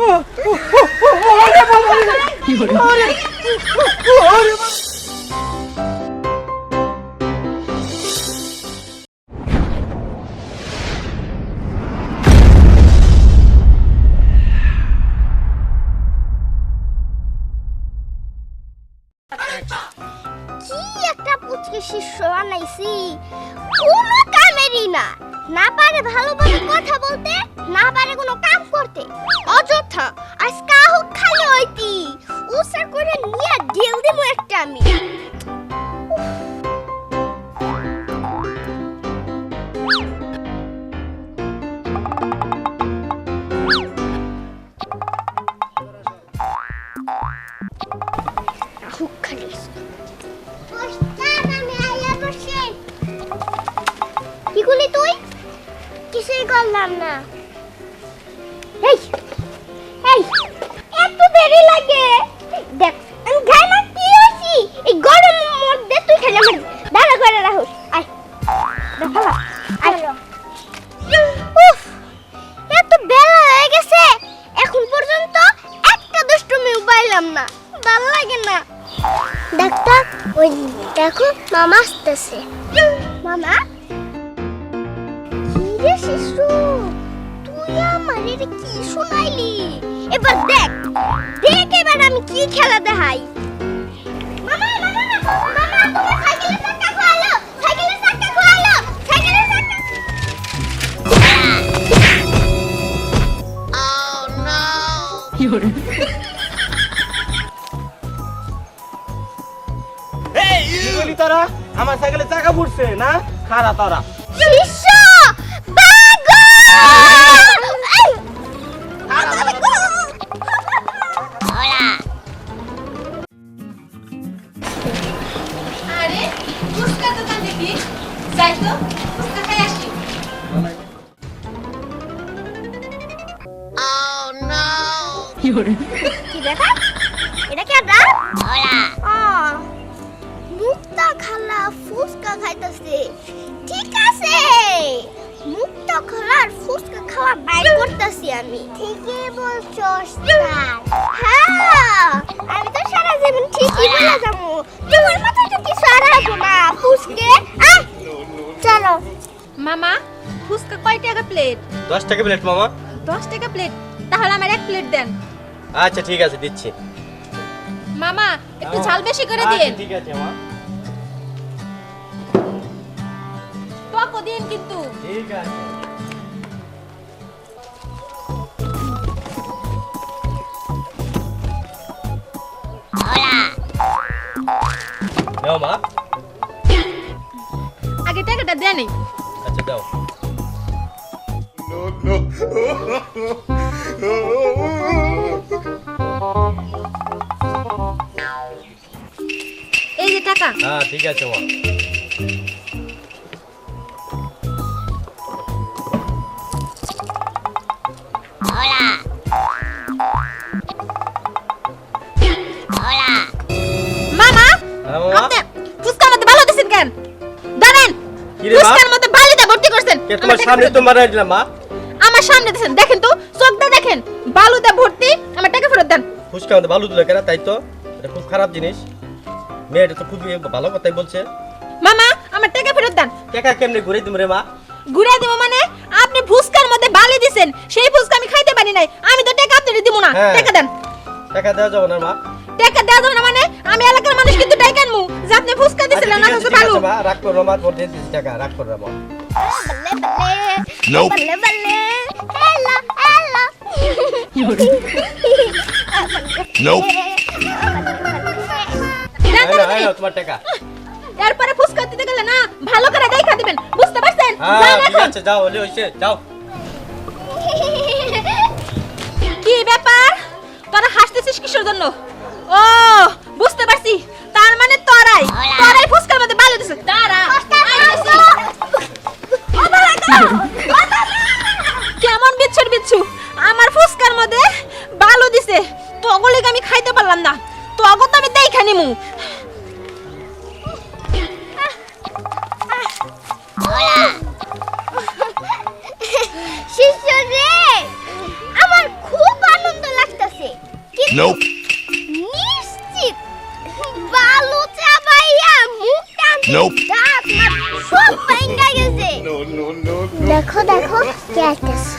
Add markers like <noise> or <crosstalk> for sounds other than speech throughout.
কি একটা পুচকে শিষ্য বানাইছি? কোনো কামেরই না। না পারে ভালোভাবে কথা বলতে না পারে কোনো কাম করতে। অযথা আজ কাহুক খালি হইতি উসার করে নিয়ে ঢেল দিমু একটা আমি। কিছুই করলাম না। এই এই এত দেরি লাগে। দেখ আমি ঘামা কি হইছি এই গরমের মধ্যে তুই খালি আমার দাঁড়া করে রাখোস আয়। দেখালা। আয়। উফ এত বেলা হয়ে গেছে। এখন পর্যন্ত একটা পাইলাম না। ভালো লাগে না। ডাক্তার ওই দেখো মামা আসতেছে। মামা? কি রে শিশু তুই আমার এটা কি শোনাইলি? এবার দেখ দেখ এবার আমি কি খেলা দেখাই। মামা মামা মামা তোমার সাইকেলের চাকা খোয়ালো সাইকেলের চাকা খোয়ালো সাইকেলের চাকা। কি করে এই তোরা? আমার সাইকেলে চাকা ফুটছে না? খারা তোরা। কি দেখা এটা কি ও মুক্তা খালা ফুচকা খাইতেছে। ঠিক আছে। মুক্তা খালার ফুচকা খাওয়া বাইর করতেছি আমি। ঠিকই বলছো হ্যাঁ। আমি তো সারা জীবন ঠিকই বলে যাব। তোমার মাথায় তো কিছু আর আসব না ফুচকে। চলো। মামা ফুচকা কয় টাকা প্লেট দশ টাকা প্লেট মামা। দশ টাকা প্লেট তাহলে আমার এক প্লেট দেন। আচ্ছা ঠিক আছে দিচ্ছি। মামা একটু ঝাল বেশি করে আচ্ছা, দিন ঠিক আছে মা। টকও দিন কিন্তু। ঠিক আছে। নাও মা। আগে টাকাটা দেন। আচ্ছা দাও। <laughs> টাকা। হ্যাঁ ঠিক আছে মা। মামা হ্যাঁ আপনি ফুচকার মধ্যে ভালো দিছেন কেন? দাঁড়ান। কি রে মা? ফুচকার মধ্যে বালিটা ভর্তি করছেন। কে তোমার সামনে তো। মারা দিলাম মা। আমার সামনে দিছেন। দেখেন তো চোখটা দেখেন। বালুতে ভর্তি আমার টাকা ফেরত দেন। ফুচকা আমাদের ভালো দিল কেন তাই তো? এটা খুব খারাপ জিনিস। মেয়েটা তো খুবই ভালো কথাই বলছে। মামা আমার টাকা ফেরত দেন। টাকা কেমনে ঘুরে তুমি রে মা? ঘুরে দিব মানে আপনি ফুচকার মধ্যে বালি দিছেন সেই ফুচকা আমি খাইতে পারি নাই আমি তো টাকা আপনারে দিব না। হ্যাঁ। টাকা দেন। টাকা দেওয়া যাবে না মা। টাকা দেওয়া যাবে না মানে আমি এলাকার মানুষ কিন্তু টাকা আনমু যে আপনি ফুচকা আচ্ছা, দিছিলেন ঠিক না আছে, ঠিক ভালো আছে, মা রাগ করো মা তোমার দিয়ে দিচ্ছি টাকা রাগ করো মা। বল্লে বল্লে বল্লে বল্লে হেলা হেলা Nope. দেন, এই নাও, দেন, এই দেন। তোমার টাকা এরপরে ফুচকা দিতে গেলে না ভালো করে দেখা দিবেন বুঝতে পারছেন যান এখন। আছে যাও হলে হইছে যাও কি ব্যাপার তোরা হাসতেছিস কিসের জন্য ও Nope. নিশ্চিত বালু চাবাইয়া মুখ টানতে Nope. দাঁত মাত সব ভাঙ্গা গেছে। দেখো দেখো কে আসতেছে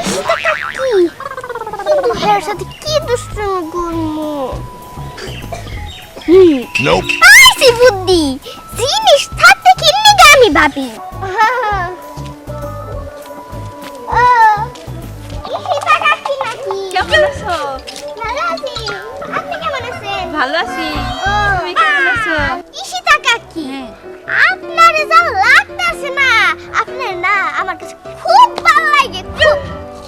ইসটা কি? ভাইয়ের সাথে কি দুষ্টুমি করব? Nope. পাইছি বুদ্ধি। জিনিস থাকতে কিনলে আমি ভাবি। ভালো আছি। তুমি কেমন আছো? ইশিতা কাকি হ্যাঁ। আপনার যা লাগতেছে না আপনার না আমার কাছে খুব ভালো লাগে খুব।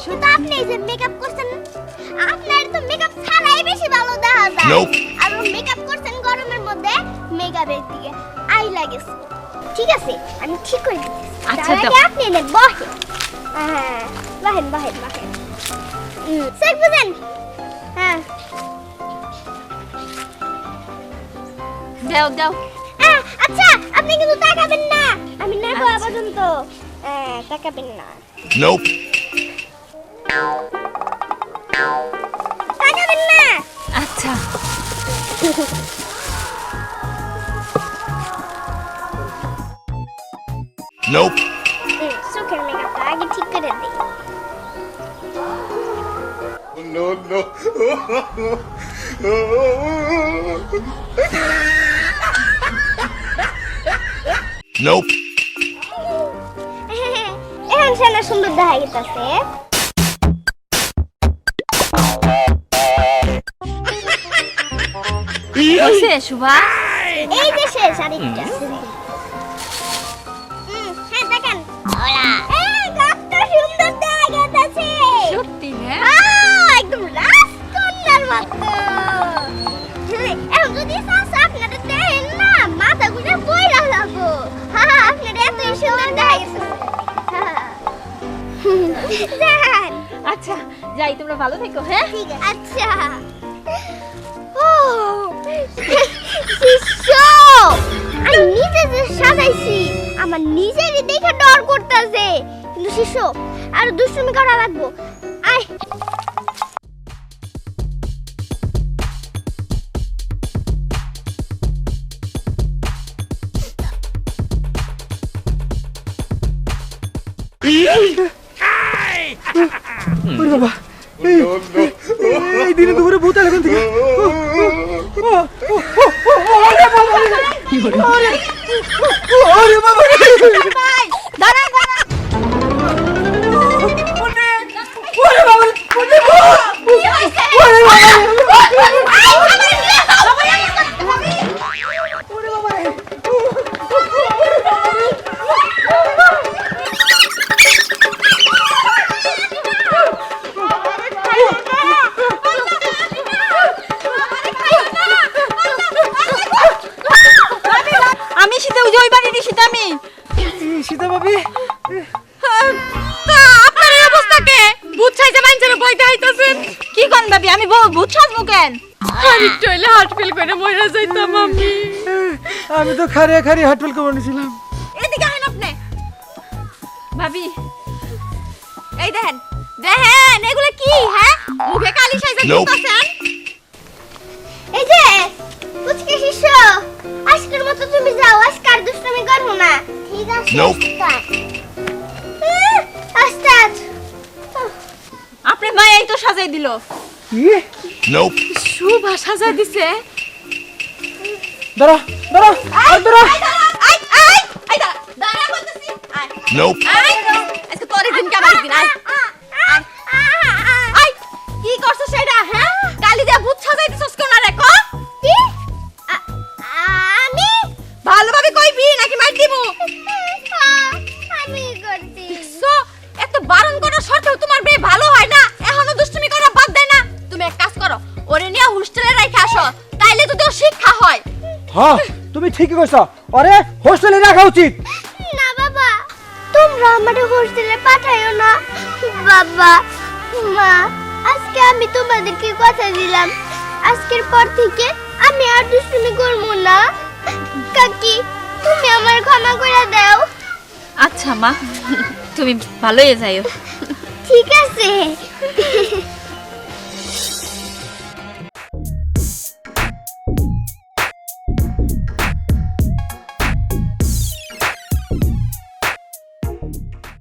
কিন্তু আপনি এই যে মেকআপ করছেন আপনার তো মেকআপ ছাড়াই বেশি ভালো দেখা যায়। আর মেকআপ করছেন গরমের মধ্যে মেকআপের দিকে। আই লাগেছে ঠিক আছে আমি ঠিক করে দিচ্ছি। আচ্ছা, আপনি এনে বহেন হ্যাঁ বহেন বহেন বহেন হুম স্যার বুঝেন হ্যাঁ। দাও দাও আচ্ছা আপনি কিন্তু তাকাবেন না আমি নেব আচ্ছা। পর্যন্ত তাকাবেন না Nope. তাকাবেন না আচ্ছা Nope. চোখের মেকআপটা আগে ঠিক করে দিই No, no. <laughs> nope. <laughs> এখন সেনা সুন্দর দেখা গেছে হইছে শুভা এই যে শেষ আরেকটা যান আচ্ছা যাই তোমরা ভালো থেকো হ্যাঁ? ঠিক আছে। আচ্ছা। ও শিষ্য! আমি নিজে যে সাজাইছি আমার নিজেরই দেখে ডর করতেছে। কিন্তু শিষ্য আর দুষ্টুমি করা লাগবো। আয়। ওরে বাবা। এই দিনে দুপুরে ভূত এলাকান থেকে। ওরে বাবা। ওরে বাবা। ভূত সাজমু কেন? আরে টয়লে হার্ট ফেল করে মরে যাইতাম আমি। আমি তো খারিয়া খারিয়া হাটফেল করে নিয়েছিলাম এদিকে আহেন আপনি। ভাবি এই দেখেন দেখেন এগুলো কি হ্যাঁ? মুখে কালি সাইজে Nope. ঘুরতাছেন এই যে পুচকে শিষ্য আজকের মতো তুমি যাও আজকে আর দুষ্টুমি করব না। ঠিক আছে Nope. আস্তাদ আপনি মা এই তো সাজাই দিল। কি Nope. শুভা সাজাই দিছে দাঁড়া দাঁড়া আর দাঁড়া আই আই আই দাঁড়া দাঁড়া বলতেছি আই Nope. ওরে নিয়ে হোস্টেলে রাখে আসো তাইলে তো তোর শিক্ষা হয়। হ্যাঁ তুমি ঠিকই কইছো। আরে হোস্টেলে রাখা উচিত। না বাবা তোমরা আমারে হোস্টেলে পাঠাইও না। বাবা মা আজকে আমি তোমাদেরকে কথা দিলাম। আজকের পর থেকে আমি আর দুষ্টুমি করব না। কাকি তুমি আমার ক্ষমা করে দাও। আচ্ছা মা তুমি ভালোই যাইও। ঠিক আছে।